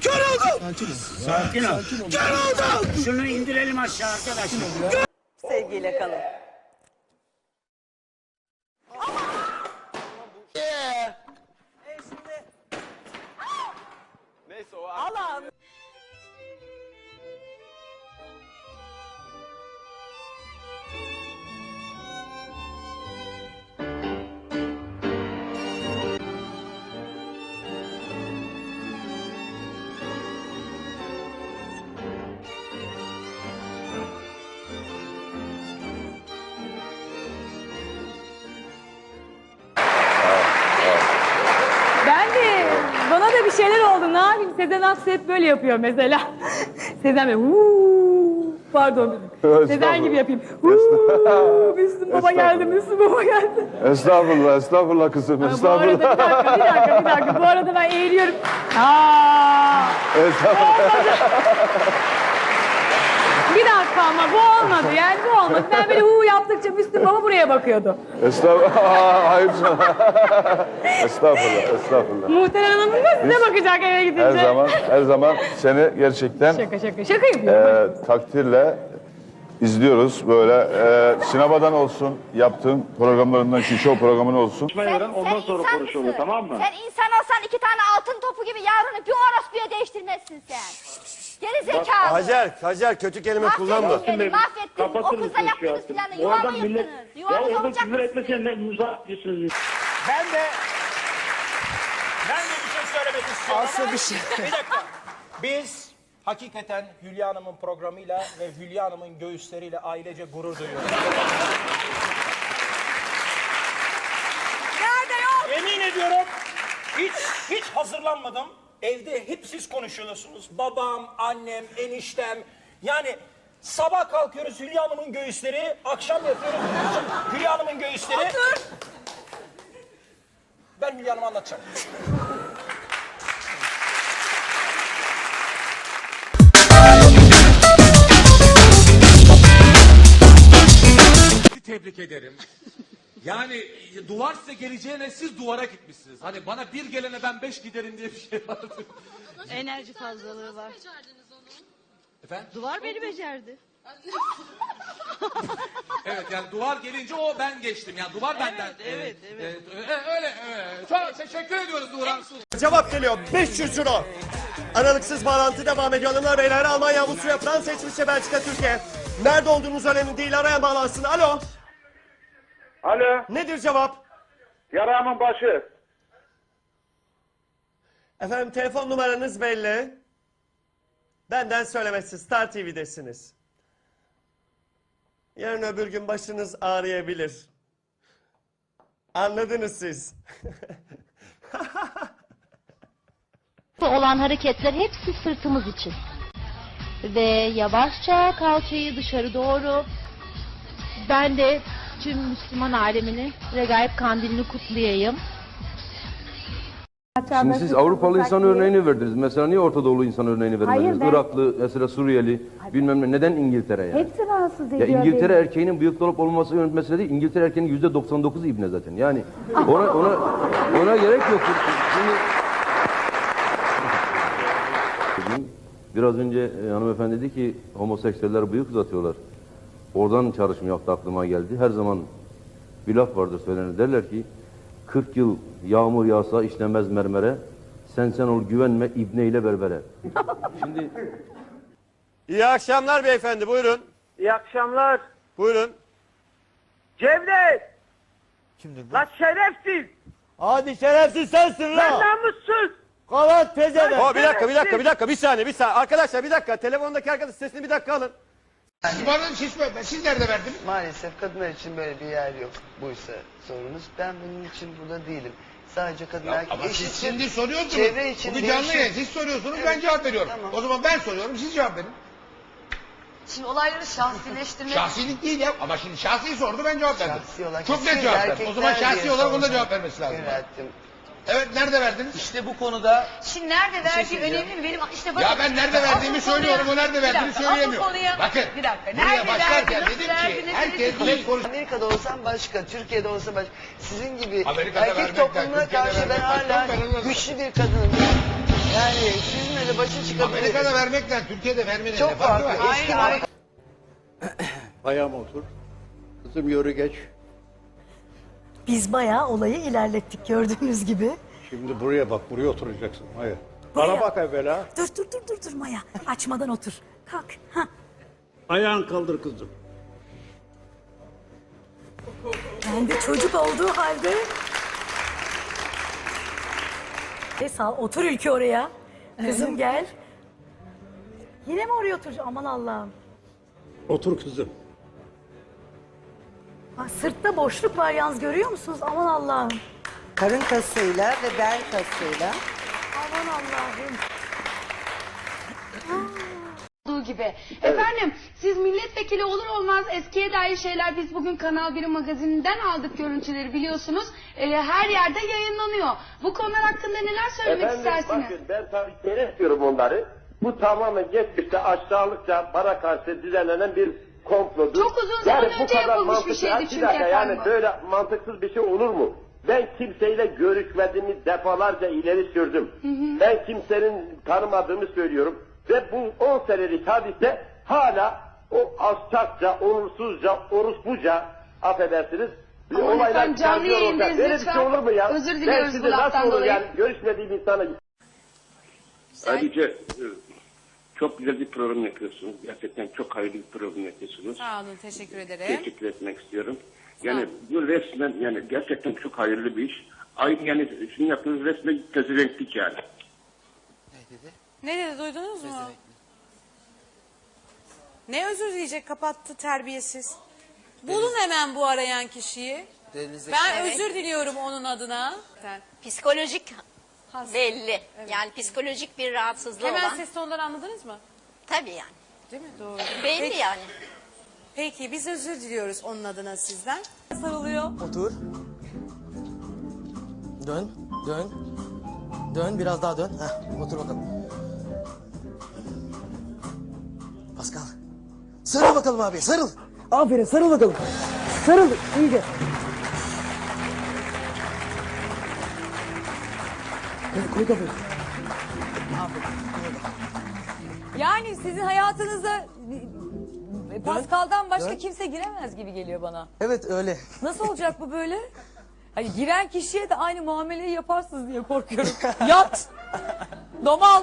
Kör oldum! Sakin ol. Kör oldum! Şunu indirelim aşağı arkadaşlar. Sevgiyle kalın. Da bir şeyler oldu. Ne yapayım? Sezen Aksu hep böyle yapıyor mesela. Sezen böyle pardon. Sezen gibi yapayım. Müslüm Baba geldi, Müslüm Baba geldi. Estağfurullah, estağfurullah kızım, Ha, Bu arada bir estağfurullah. dakika, bir dakika, bir dakika. Bu arada ben eğiliyorum. Aa, estağfurullah. Ama bu olmadı. Yani bu olmadı. Ben böyle huu yaptıkça Müslüm Baba buraya bakıyordu. Estağfurullah. Hayır sana. estağfurullah, estağfurullah. Muhterem Hanım da size bakacak eve gidince. Her zaman, her zaman seni gerçekten Şaka şaka. Şaka yapıyorum. e, takdirle izliyoruz. Böyle e, sinemadan olsun, yaptığın programlarından, show programın olsun. Sen, ondan sonra insan mısın? tamam mı? Sen insan olsan iki tane altın topu gibi yavrunu bir orospuya değiştirmezsin sen. Geri zekalı. Hacer, Hacer kötü kelime kullanma. Mahvettin beni, mahvettin. Kapatır kızla mısınız şu yaptınız planı. Bu Yuvamı adam millet... yıktınız. Ya Yuvamı orada küfür etmesen ne diyorsunuz. Ben de ben de bir şey söylemek istiyorum. Aslı ama- bir şey. Bir dakika. Biz hakikaten Hülya Hanım'ın programıyla ve Hülya Hanım'ın göğüsleriyle ailece gurur duyuyoruz. Nerede yok? Yemin ediyorum hiç hiç hazırlanmadım. Evde hep siz konuşuyorsunuz. Babam, annem, eniştem. Yani sabah kalkıyoruz Hülya Hanım'ın göğüsleri, akşam yapıyoruz Hülya Hanım'ın göğüsleri. Otur. Ben Hülya Hanım'a anlatacağım. Tebrik ederim. Yani e, duvar size geleceğine siz duvara gitmişsiniz. Hani bana bir gelene ben beş giderim diye bir şey vardı. Enerji fazlalığı var. Efendim? Duvar beni becerdi. Evet yani duvar gelince o ben geçtim. Yani duvar benden. Evet, evet. öyle, evet. Çok teşekkür ediyoruz Duran. Cevap geliyor. 500 euro. Aralıksız bağlantı devam ediyor. Hanımlar beyler Almanya, Avusturya, Fransa, İsviçre, Belçika, Türkiye. Nerede olduğunuz önemli değil. Arayan bağlansın. Alo. Alo, Nedir cevap? yaramın başı. Efendim telefon numaranız belli. Benden söylemesi Star TV'desiniz. Yarın öbür gün başınız ağrıyabilir. Anladınız siz. olan hareketler hepsi sırtımız için. Ve yavaşça kalçayı dışarı doğru. Ben de tüm Müslüman alemini Regaib Kandilini kutlayayım. Şimdi siz Avrupalı insan örneğini verdiniz. Mesela niye Orta Doğulu insan örneğini vermediniz? ben- Iraklı, mesela Suriyeli, bilmem ne. Neden İngiltere yani? Hepsi rahatsız Ya ediyor İngiltere beni. erkeğinin bıyıklı olup olmaması mesele değil. İngiltere erkeğinin yüzde 99'u ibne zaten. Yani ona ona ona gerek yok. Şimdi Biraz önce e, hanımefendi dedi ki homoseksüeller bıyık uzatıyorlar. Oradan çalışma yaptı aklıma geldi. Her zaman bir laf vardır söylenir. Derler ki 40 yıl yağmur yağsa işlemez mermere. Sen sen ol güvenme ibneyle berbere. Şimdi İyi akşamlar beyefendi buyurun. İyi akşamlar. Buyurun. Cevdet! Kimdir bu? Lan şerefsiz! Hadi şerefsiz sensin Lan namussuz! Kavat tezene. Lan O bir dakika bir dakika bir dakika bir saniye bir saniye. Arkadaşlar bir dakika telefondaki arkadaş sesini bir dakika alın. Maalesef kadınlar için böyle bir yer yok. Buysa sorunuz. Ben bunun için burada değilim. Sadece kadın erkek eşit. Şimdi soruyorsunuz. Çevre için değişim. Siz soruyorsunuz ben cevap veriyorum. O zaman ben soruyorum siz cevap verin. Şimdi olayları şahsileştirmek... Şahsilik değil ya ama şimdi şahsi sordu ben cevap verdim. Şahsi olarak Çok net siz cevap verdim. O zaman erkekler şahsi diye olarak onda sordum. cevap vermesi lazım. Yönelttim. Evet nerede verdiniz? İşte bu konuda. Şimdi nerede verdiği önemli mi? Benim işte bakın. Ya ben nerede verdiğimi Asıl söylüyorum o nerede Bir verdiğini dakika, söyleyemiyor. asıl konuya- Bakın. Bir dakika. Buraya Nerede başlarken verdi, dedim ki herkes net konuş. Amerika'da olsam başka, Türkiye'de olsa başka. Sizin gibi Amerika'da erkek vermekten, toplumuna Türkiye'de karşı ben vermekten hala çok ben güçlü bir kadınım. Yani sizinle de başa çıkabilirim. Amerika'da vermekle Türkiye'de vermenin Çok ne farkı var? farklı. Eski Amerika- Ayağıma otur. Kızım yürü geç. Biz bayağı olayı ilerlettik gördüğünüz gibi. Şimdi buraya bak, buraya oturacaksın. Hayır. Buraya. Bana bak evvela. Dur dur dur dur dur Maya. Açmadan otur. Kalk. Ha. Ayağını kaldır kızım. Kendi çocuk olduğu halde. E otur ülke oraya. Kızım gel. Yine mi oraya otur? Aman Allah'ım. Otur kızım. Sırtta boşluk var yalnız görüyor musunuz? Aman Allah'ım. Karın kasıyla ve bel kasıyla. Aman Allah'ım. olduğu gibi. Efendim siz milletvekili olur olmaz eskiye dair şeyler biz bugün Kanal 1 magazininden aldık görüntüleri biliyorsunuz. Ee, her yerde yayınlanıyor. Bu konular hakkında neler söylemek istersiniz? bakın ben tabii seyretmiyorum onları. Bu tamamen geçmişte aşağılıkça bana karşı düzenlenen bir komplodur. Çok uzun zaman önce yapılmış bir mantıksız- şeydi çünkü dakika, efendim Yani böyle mantıksız bir şey olur mu? Ben kimseyle görüşmediğimi defalarca ileri sürdüm. Ben kimsenin tanımadığımı söylüyorum. Ve bu 10 senelik hadise hala o alçakça, onursuzca, orospuca affedersiniz. bir Aman olaylar canlı çıkartıyor ortaya. yayındayız, Böyle bir lütfen. şey olur mu ya? Özür Ben diliyoruz sizi bu laftan nasıl olur dolayı. yani görüşmediğim insana Ayrıca e, çok güzel bir program yapıyorsunuz. Gerçekten çok hayırlı bir program yapıyorsunuz. Sağ olun teşekkür ederim. Teşekkür etmek istiyorum. Yani bu resmen yani gerçekten çok hayırlı bir iş. Aynı yani sizin yaptığınız resmen tezerenklik yani. Ne dedi duydunuz mu? Ne özür dileyecek kapattı terbiyesiz. Bulun hemen bu arayan kişiyi. Ben özür diliyorum onun adına. Psikolojik belli. Yani psikolojik bir rahatsızlığı Hemen olan. ses tonundan anladınız mı? Tabii yani. Değil mi? Doğru. Belli Peki- yani. Peki biz özür diliyoruz onun adına sizden. Sarılıyor. Otur. Dön, dön. Dön, biraz daha dön. Heh, otur bakalım. Pascal. Sarıl bakalım abi, sarıl. Aferin, sarıl bakalım. Sarıl, iyice. Koy, kafayı. Yani sizin hayatınıza Pascal'dan başka dön. kimse giremez gibi geliyor bana. Evet, öyle. Nasıl olacak bu böyle? Hani giren kişiye de aynı muameleyi yaparsınız diye korkuyorum. Yat. Domal.